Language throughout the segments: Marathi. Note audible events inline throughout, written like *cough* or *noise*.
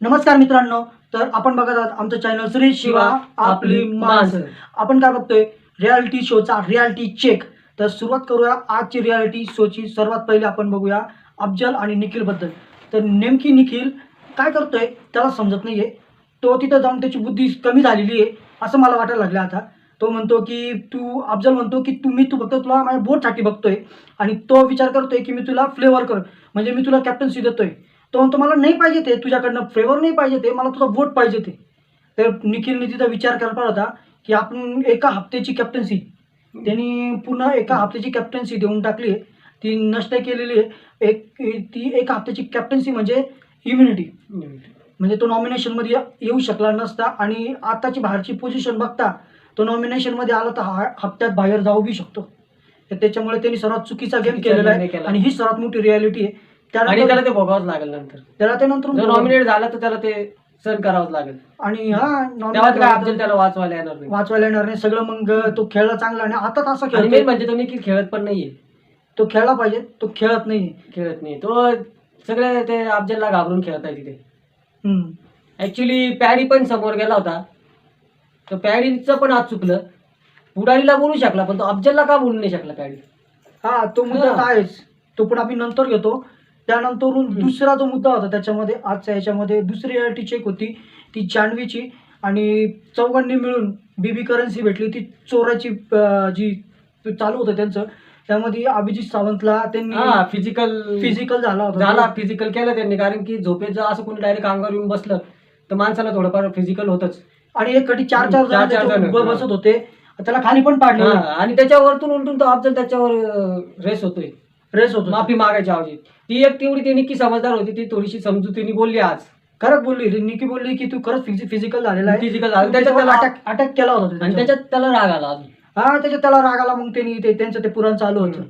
नमस्कार मित्रांनो तर आपण बघत आहात आमचं चॅनल श्री शिवा आपली माणसं. आपण काय बघतोय? रियालिटी शोचा रियालिटी चेक तर सुरुवात करूया आजची रियालिटी शोची सर्वात पहिले आपण बघूया अफजल आणि निखिलबद्दल तर नेमकी निखिल काय करतोय त्याला समजत नाहीये. तो तिथं जाऊन त्याची बुद्धी कमी झालेली आहे असं मला वाटायला लागलं आता. तो म्हणतो की तू अफजल म्हणतो की तुम्ही तू फक्त तुला माझ्या बोटसाठी बघतोय. आणि तो विचार करतोय की मी तुला फ्लेवर कर. म्हणजे मी तुला कॅप्टन्सी देतोय. तो म्हणतो मला नाही पाहिजे ते तुझ्याकडनं फ्लेवर नाही पाहिजे ते मला तुझा वोट पाहिजे ते. तर निखिलने तिचा विचार करता होता की आपण एका हप्त्याची कॅप्टन्सी त्यांनी पुन्हा एका हप्त्याची कॅप्टन्सी देऊन टाकली आहे. ती नष्ट केलेली आहे. एक ती एका हप्त्याची कॅप्टन्सी म्हणजे इम्युनिटी म्हणजे तो नॉमिनेशनमध्ये येऊ शकला नसता आणि आताची बाहेरची पोझिशन बघता तो नॉमिनेशनमध्ये आला तर हा हप्त्यात बाहेर जाऊ बी शकतो. तर त्याच्यामुळे त्यांनी सर्वात चुकीचा गेम केलेला आहे केला. आणि ही सर्वात मोठी रियालिटी आहे. आणि त्याला ते भोगावंच लागेल नंतर. त्याला त्यानंतर जर नॉमिनेट झाला तर त्याला ते सहन करावंच लागेल. आणि हा तेव्हा काय त्याला वाचवायला येणार नाही. वाचवायला येणार नाही. सगळं मग तो खेळला चांगला आणि आता तसा आणि खेळतो म्हणजे तो निखिल खेळत पण नाहीये. तो खेळला पाहिजे तो खेळत नाही खेळत नाही. तो सगळे ते अफजलला घाबरून खेळत आहे तिथे. ऍक्च्युली पॅडी पण समोर गेला होता. तर पॅडीचं पण आज चुकलं. पुढारीला बोलू शकला पण तो अफजलला का बोलू नाही शकला पॅडी? हा तो मुद्दा. तर आहेच. तो पण आम्ही नंतर घेतो. त्यानंतरून. दुसरा जो मुद्दा होता त्याच्यामध्ये आजच्या याच्यामध्ये दुसरी रियालिटी चेक होती ती जान्हवीची आणि चौघांनी मिळून बीबी करन्सी भेटली ती चोराची जी चालू होतं त्यांचं त्यामध्ये अभिजित सावंतला त्यांनी हा फिजिकल फिजिकल झाला होता झाला फिजिकल केलं त्यांनी. कारण की झोपेत जर असं कोणी डायरेक्ट अंगावर येऊन बसलं तर माणसाला थोडंफार फिजिकल होतच. आणि एक कधी चार चार जण. बसत होते. त्याला खाली पण पाडले आणि त्याच्यावरतून उलटून तो अफजल त्याच्यावर रेस होतोय. रेस होतो. माफी मागायच्या ऐवजी ती एक तेवढी ती निकी समजदार होती ती थोडीशी समजुतीने बोलली आज. खरंच बोलली रे, निकी बोलली की तू खरंच फिजिकल झालेला आहे. फिजिकल झालं त्याच्यात त्याला अटॅक अटॅक केला होता आणि त्याच्यावर. त्याच्यात त्याला राग आला अजून. हा त्याच्यात त्याला राग आला मग त्यांनी ते त्यांचं ते पुराण चालू होतं.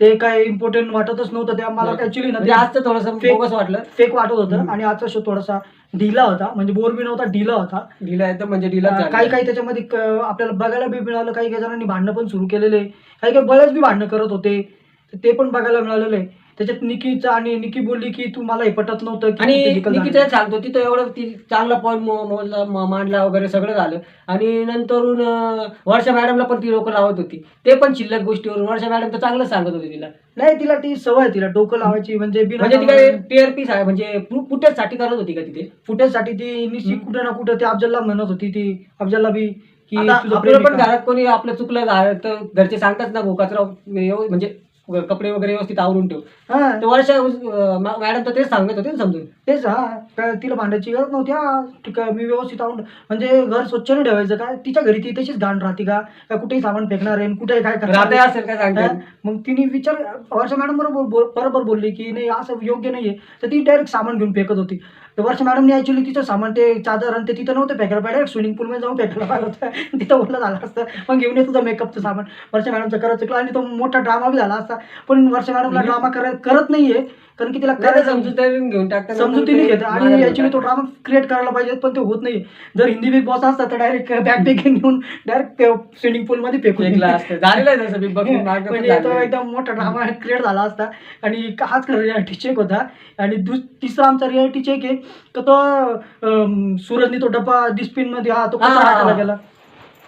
ते काय इम्पॉर्टंट वाटतच नव्हतं. ते मला ऍक्च्युली म्हणजे आज तर थोडस Fake. बोगस वाटलं. फेक वाटत होतं. आणि आजचा शो थोडासा ढिला होता. म्हणजे बोर बी नव्हता ढिला होता. ढिला आहे तर म्हणजे ढिला अं, काही काही त्याच्यामध्ये क- आपल्याला बघायला बी मिळालं. काही काही जणांनी भांडणं पण सुरू केलेले. काही काही बळच बी भांडणं करत होते. ते पण बघायला मिळालेलं आहे. त्याच्यात निकीचं आणि निकी बोलली की तू मला हे पटत नव्हतं की आणि physical निकिता झालं. सांगतो तिथं एवढं ती चांगला पॉईंट मोजला म- मांडला वगैरे सगळं झालं. आणि नंतरून अं, वर्षा मॅडमला पण ती लोक लावत होती. ते पण शिल्लक गोष्टीवरून. वर्षा मॅडम तर चांगलं सांगत होती तिला. नाही तिला ती सवय आहे तिला डोकं लावायची. म्हणजे बिना म्हणजे ती काय टीआरपी म्हणजे फुटेजसाठी करत होती का तिथे फुटेजसाठी ती निश्चित हम्म. कुठं ना कुठं ते अफजलला म्हणत होती. ती अफजलला बी की आता तुझं आपलं पण घरात कोणी आपलं चुकलं झालं तर घरचे सांगतात ना भो कचरा व्यव- म्हणजे कपडे वगैरे व्यवस्थित आवरून ठेव. हा. तर वर्षा अं, मा- मॅडम तर तेच सांगत होते ना समजून. तेच हा. काय तिला भांडायची गरज नव्हती हा. ठीक आहे मी व्यवस्थित आवड म्हणजे घर स्वच्छ नाही ठेवायचं काय तिच्या घरी ती तशीच घाण राहते का? काय कुठेही सामान फेकणार आहे कुठेही काय करणार राहते आहे? असेल काय हा? सांगतात मग तिने विचार वर्षा मॅडम बरोबर बोल- बरोबर बोलली की नाही असं योग्य नाहीये. तर ती डायरेक्ट सामान घेऊन फेकत होती. तर वर्ष मॅडमने ऍक्च्युली तिचं सामान ते चादर आणि ते तिथं नव्हतं फेकायला पाहिजे स्विमिंग पूलमध्ये जाऊन फेकायला पाहिजे होतं. *laughs* तिथं ओढलं झालं असतं. मग घेऊन येत तुझं मेकअपचं सामान. वर्ष मॅडमचं करत चुकलं आणि तो मोठा ड्रामा बी झाला असता. पण वर्ष मॅडमला ड्रामा करत करत नाहीये कारण की तिला समजून घेऊन टाकतात समजुतीने घेतात. आणि ऍक्च्युली तो ड्रामा क्रिएट करायला पाहिजे पण ते होत नाही जर हिंदी बिग बॉस असता तर डायरेक्ट बॅग पॅक घेऊन डायरेक्ट स्विमिंग पूल मध्ये फेकून असतं. झालेलं आहे तसं बिग बॉस म्हणजे तो एकदम मोठा ड्रामा क्रिएट झाला असता. आणि हाच रियालिटी चेक होता. आणि तिसरा आमचा रियालिटी चेक आहे तर तो सूरजनी तो डब्बा डिस्पिनमध्ये हा तो कसा गेला.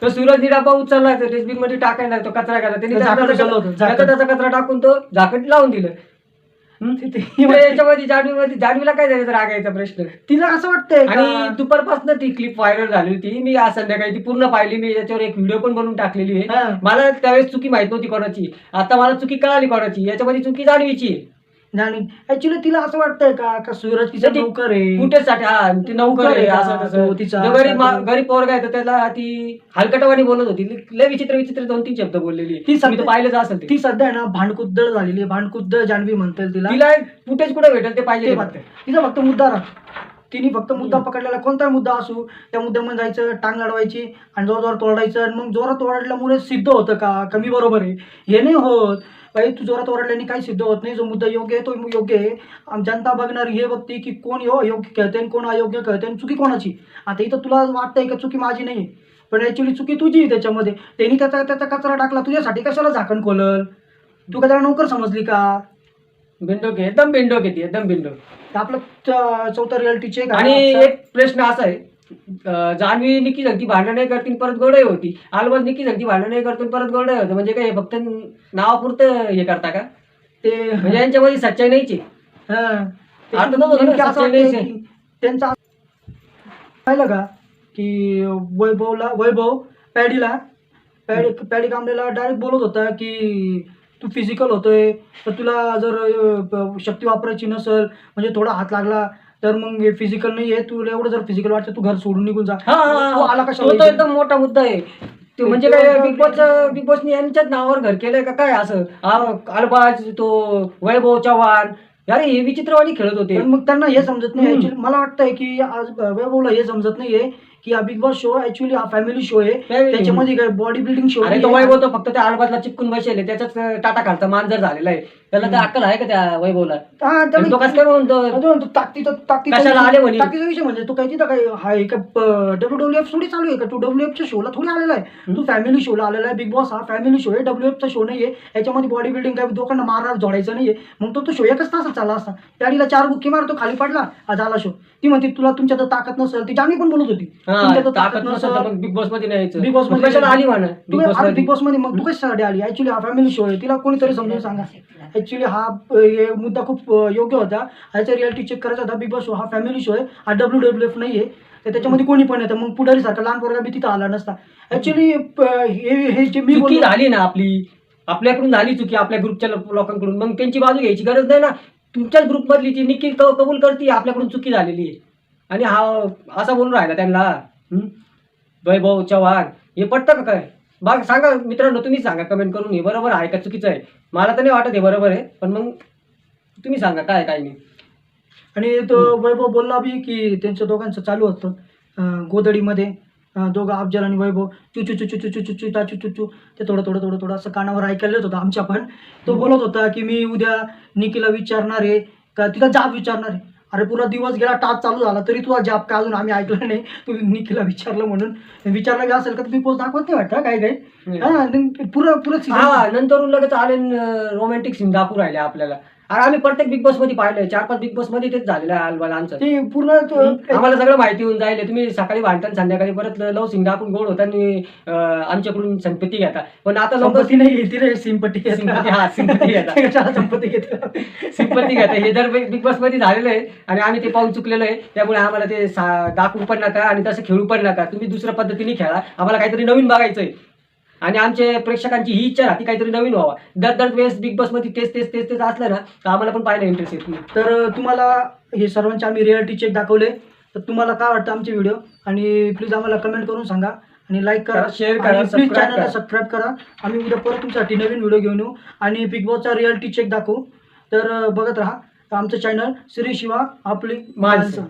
तो सूरज डबा उचलला डस्टबिनमध्ये टाकायला तो कचरा गेला त्यांनी ते त्याचा कचरा- उचललं होतं, झाकण. त्याचा त्याचा कचरा टाकून तो झाकण लावून दिलं हम्म? *laughs* ते- ते याच्यामध्ये जान्हवीला काय द्यायचा रागायचा प्रश्न तिला असं वाटतंय आणि का? दुपारपासून ती क्लिप व्हायरल झाली होती मी आज संध्याकाळी ती पूर्ण पाहिली मी याच्यावर एक व्हिडिओ पण बनवून टाकलेली हा. आहे मला त्यावेळेस चुकी माहीत नव्हती कोणाची आता मला चुकी कळाली कोणाची याच्यामध्ये चुकी जाणवीची आहे. ऍक्च्युली तिला असं वाटतंय का का सूरज तिचा ती- नोकर आहे? कुठेसाठी? हा ती नौकर आहे असं? तसं तिचा- जो गरीब मा- गरीब पोरगा आहे तर त्याला ती हलकटवाणी बोलत होती. लय विचित्र विचित्र दोन तीन शब्द बोललेली ती ती सध्या- पाहिलंच असेल ते. ती सध्या आहे ना भांडकुद्दळ झालेली आहे. भांडकुद्दळ जान्हवी म्हणता तिला. तिला फुटेज कुठे भेटेल ते पाहिजे ते तिचा फक्त मुद्दा राहतो. तिने फक्त मुद्दा पकडलेला कोणताही मुद्दा असू त्या मुद्द्यामध्ये जायचं टांग लढवायची आणि जोर जोरात ओरडायचं आणि मग जोरात ओरडल्यामुळे सिद्ध होतं का? कमी बरोबर आहे. हे नाही होत. तू जोरात ओरडल्याने काही सिद्ध होत नाही. जो मुद्दा योग्य आहे तो योग्य आहे. जनता बघणार हे बघते की कोण यो योग्य खेळते आणि कोण अयोग्य खेळते आणि चुकी कोणाची? आता इथं तुला वाटतंय का चुकी माझी नाही पण ऍक्च्युली चुकी तुझी त्याच्यामध्ये. त्यांनी त्याचा त्याचा कचरा टाकला. तुझ्यासाठी कशाला झाकण खोलल? तू का त्याला नोकर समजली का? बिंडोक एकदम बिंडोक येते एकदम बिंडोक आपलं चौथा रियालिटी चेक आणि एक प्रश्न असा आहे. जान्हवी निकी सांगती भांडण नाही करतील परत गोडही होती. आलबाज निकी सांगती भांडण नाही करतील परत गोडही होतं. म्हणजे काय फक्त नावापुरतं हे करता का? ते म्हणजे यांच्यामध्ये सच्चाई नाहीची त्यांचा पाहिलं का की वैभवला वैभव पॅडीला पॅडी पॅडी कांबलेला डायरेक्ट बोलत होता की तू फिजिकल होतोय तर तुला जर शक्ती वापरायची नसेल म्हणजे थोडा हात लागला तर मग हे फिजिकल नाही आहे तुला एवढं जर फिजिकल वाटतं तू घर सोडून निघून जा. हा, हा, तू आला. कशाला तो तर इथे? एकदम मोठा मुद्दा आहे. ते म्हणजे काय बिग बॉस बिग बॉसने यांच्याच नावावर घर केलंय का? काय असं? आ- अल्बाज तो वैभव चव्हाण. अरे हे विचित्रवाणी खेळत होते. पण मग त्यांना हे समजत नाही. हम्म. Actually मला वाटतंय की आज वैभवला हे समजत नाहीये. की हा बिग बॉस शो ऍक्च्युली हा फॅमिली शो आहे. Family. त्याच्यामध्ये काय बॉडी बिल्डिंग शो अरे तो वैभव तो फक्त त्या अल्बाजला चिपकून बसेल त्याच्याच टाटा खालचा मांजर झालेला आहे. त्याला तर अक्कल आहे का त्या वैभवला? आणि तो कसं काय म्हणतो? ताकदीचा ताकदीचा कशाला आले म्हणे? ताकदीचा विषय म्हणजे तू काय तिथं काय हा एक डब्ल्यू डब्ल्यू एफ थोडी चालू आहे का? तू डब्ल्यू एफच्या शोला थोडी आलेला आहे. तू फॅमिली शोला आलेला आहे. बिग बॉस हा फॅमिली शो आहे. डब्ल्यू एफचा शो नाहीये याच्यामध्ये बॉडी बिल्डिंग काय दोघांना मारणार जोडायचं नाहीये मग तो तो शो एकच तासात चालला असता. त्याडीला चार बुक्की मारतो खाली पडला हा झाला शो ती म्हणते तुला तुमच्यात ताकद नसेल. ती जामी पण बोलत होती. तुमच्यात ताकद नसेल तर मग बिग बॉसमध्ये नाही यायचं. बिग बॉस मग कशाला आली म्हणा? बिग बॉस अरे मध्ये. बिग बॉसमध्ये मग तू कशासाठी आली. ऍक्च्युली हा फॅमिली शो आहे. तिला कोणीतरी समजून सांगा. ऍक्च्युली हा अ, हे मुद्दा खूप अ, योग्य होता. ह्याचा रियालिटी चेक करायचा होता. बिग बॉस शो हा फॅमिली शो आहे. हा डब्ल्यू डब्ल्यू एफ नाही आहे तर त्याच्यामध्ये कोणी पण येतं. मग पुढारी सारखा लहान पोरगा बी तिथं आला नसता. ऍक्च्युली हे हे जे मी चुकी बोललो झाली ना आपली. आपल्याकडून झाली चुकी आपल्या ग्रुपच्या लो- लोकांकडून. मग त्यांची बाजू घ्यायची गरज नाही ना. तुमच्याच ग्रुप मधली ती क- कबूल करते आपल्याकडून चुकी झालेली आहे. आणि हा असा बोलून राहिला त्यांना वैभव चव्हाण हे पटतं का काय? बाग सांगा मित्रांनो तुम्ही सांगा कमेंट करून हे बरोबर आहे का चुकीचं आहे? मला तर नाही वाटत हे बरोबर आहे पण मग तुम्ही सांगा काय काय नाही. आणि तो वैभव बोलला बी की त्यांचं दोघांचं चालू होतं गोदडीमध्ये दोघं अफजल आणि वैभव चू चू चुचू चुचू चू चू ता चुचू चू ते थोडं थोडं थोडं थोडं असं कानावर ऐकलेलंच होतं आमच्या पण. तो बोलत होता की मी उद्या निकीला विचारणार आहे का तिला जाब विचारणार आहे. अरे पुरा दिवस गेला टाच चालू झाला तरी तुला जाब काय अजून आम्ही ऐकलं नाही. तू निकीला विचारलं म्हणून. विचारलं बी असेल का बिग बॉस दाखवत नाही वाटतं काय काय हा पुरं पुरं हा नंतर लगेच आले रोमॅन्टिक सीन दाखवू राहिले आपल्याला. अरे आम्ही प्रत्येक बिग बॉसमध्ये पाहिलंय. चार पाच बिग बॉसमध्ये तेच झालेलं आहे आमचं. ते पूर्ण तो- आम्हाला सगळं माहिती होऊन जाईल. तुम्ही सकाळी भांडता आणि संध्याकाळी परत लव सिंग दाखवून गोड होता आणि अं, आमच्याकडून संपत्ती घेता. पण आता लोक संपत्ती नाही घेते रे सिंपती सिंपत्ती हा सिंपत्ती घेता. *laughs* कशाला संपत्ती घेते. सिंपत्ती घेता. हे जर बिग बॉसमध्ये झालेलं आहे आणि आम्ही ते पाहून चुकलेलो आहे. त्यामुळे आम्हाला ते सा- दाखवू पण नका आणि तसं खेळू पण नका. तुम्ही दुसऱ्या पद्धतीने खेळा. आम्हाला काहीतरी नवीन बघायचंय. आणि आमच्या प्रेक्षकांची ही इच्छा राहते काहीतरी नवीन व्हावा. दर दर वेळेस बिग बॉसमध्ये तेच तेच तेच तेच असलं ना तर आम्हाला पण पाहायला इंटरेस्ट येत नाही. तर तुम्हाला हे सर्वांचे आम्ही रियालिटी चेक दाखवले. तर तुम्हाला काय वाटतं आमचे व्हिडिओ आणि प्लीज आम्हाला कमेंट करून सांगा. आणि लाईक करा. share करा, प्लीज चॅनलला करा. सबस्क्राईब करा. आम्ही उद्या परत तुमच्यासाठी नवीन व्हिडिओ घेऊन येऊ. आणि बिग बॉसचा रियालिटी चेक दाखवू. तर बघत राहा. तर आमचं चॅनल श्री शिवा आपली. माणसं